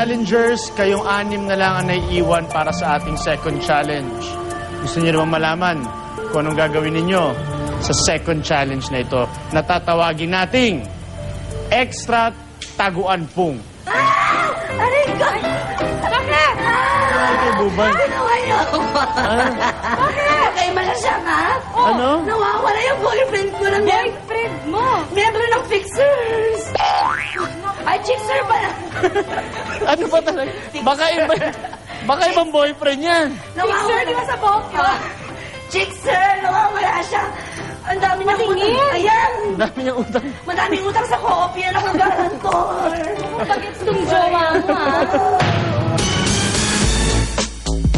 challengers, kayong anim na lang ang naiiwan para sa ating second challenge. Gusto niyo naman malaman kung anong gagawin ninyo sa second challenge na ito na tatawagin nating Extra Taguan Pung. Aray ko! Bakit? Ay, kay Bubay. Ako. Ah, Bakit? Ka? Ano? Nawawala yung boyfriend ko ng boyfriend mo. Ano ba talaga? Baka iba, baka ibang boyfriend yan. Fixer, di ba sa Bokyo? Chickser, nawawala siya. Ang dami niya utang. Ayan! Ang dami niyang utang. Madaming utang sa kopya ng garantor. Bakit itong jowa mo, ha?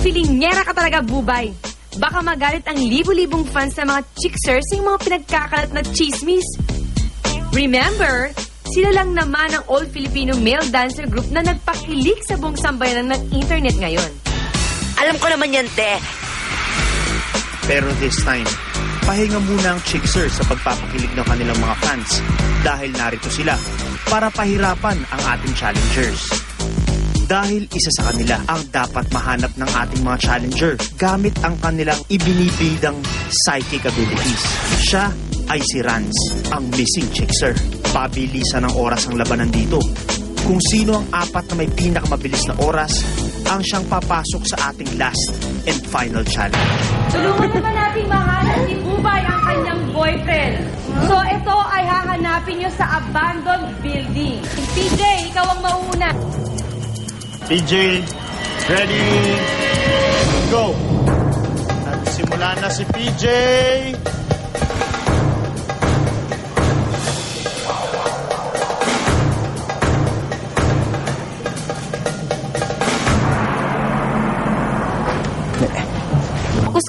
Filingera ka talaga, bubay. Baka magalit ang libu-libong fans sa mga chicksers sa mga pinagkakalat na chismis. Remember, sila lang naman ang all-Filipino male dancer group na nagpakilig sa buong sambayanan ng internet ngayon. Alam ko naman yan, te. Pero this time, pahinga muna ang Chickser sa pagpapakilig ng kanilang mga fans dahil narito sila para pahirapan ang ating challengers. Dahil isa sa kanila ang dapat mahanap ng ating mga challenger gamit ang kanilang ibinibidang psychic abilities. Siya ay si Rans, ang missing Chickser. Pabilisan ng oras ang labanan dito. Kung sino ang apat na may pinakamabilis na oras ang siyang papasok sa ating last and final challenge. Tulungan naman natin mahanap ni Bubay ang kanyang boyfriend. So ito ay hahanapin nyo sa abandoned building. PJ, ikaw ang mauna. PJ, ready, go! Nagsimula na si PJ.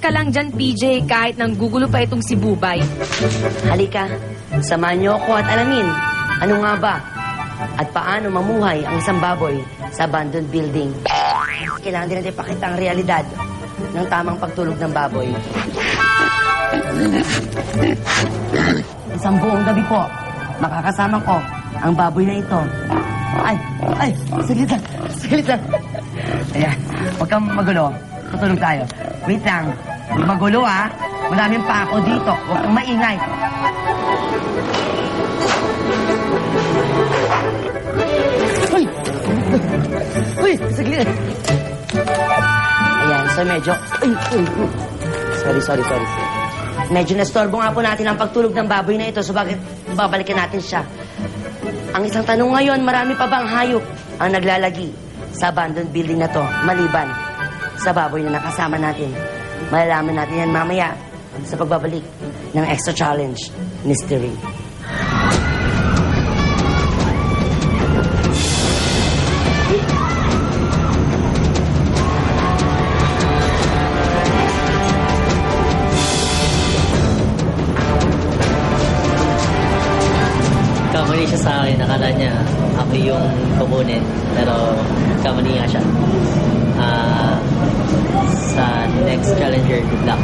Ka lang dyan, PJ, kahit nang gugulo pa itong si Bubay. Halika, samahan niyo ako at alamin ano nga ba at paano mamuhay ang isang baboy sa abandoned building. Kailangan din natin pakita ang realidad ng tamang pagtulog ng baboy. Isang buong gabi po, makakasama ko ang baboy na ito. Ay, ay, saglit lang, saglit lang. Ayan, huwag kang magulo. Tutulog tayo. Wait lang, huwag magulo ha. Maraming pa ako dito. Huwag kang maingay. Uy! Uy! Saglit! Ayan, so medyo... Uy, uy, uy. Sorry, sorry, sorry. Medyo nastorbo nga po natin ang pagtulog ng baboy na ito, so bakit babalikan natin siya? Ang isang tanong ngayon, marami pa bang hayop ang naglalagi sa abandoned building na to, maliban sa baboy na nakasama natin? Malalaman natin yan mamaya sa pagbabalik ng Extra Challenge Mystery. Kamali siya sa akin. Akala niya ako yung kukunin. Pero kamali nga siya. Ah, sa next challenger, good luck.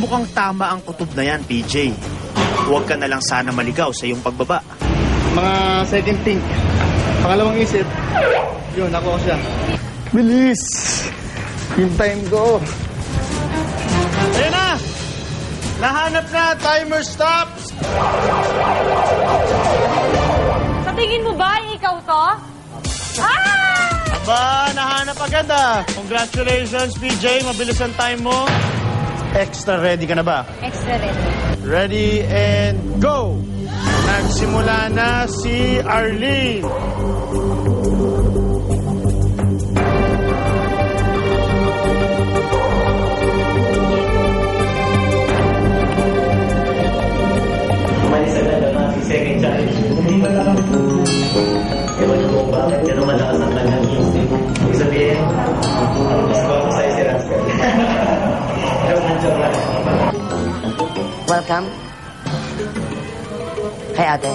Mukhang tama ang kutob na yan, PJ. Huwag ka na lang sana maligaw sa iyong pagbaba. mga second think. Pangalawang isip, yun, ako siya. Bilis! Yung time ko. Ayan na! Nahanap na! Timer stops! Tingin mo ba, ikaw to? Ah! Aba, nahanap agad ah! Congratulations, PJ. Mabilis ang time mo. Extra ready ka na ba? Extra ready. Ready and go! Nagsimula na si Arlene. Welcome. Hi, ate.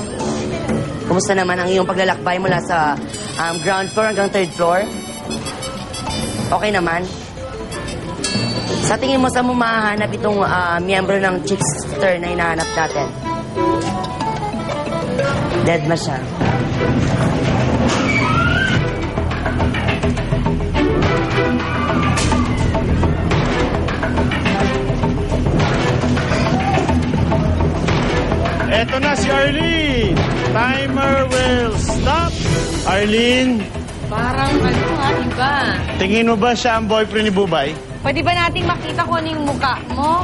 Kumusta naman ang iyong paglalakbay mula sa um, ground floor hanggang third floor? Okay naman? Sa tingin mo, saan mo mahahanap itong ah, miyembro ng Chickster na hinahanap natin? Dead ma siya. Arlene. Timer will stop. Arlene, Parang ano nga, iba. tingin mo ba siya ang boyfriend ni Bubay? Pwede ba nating makita kung ano yung mukha mo?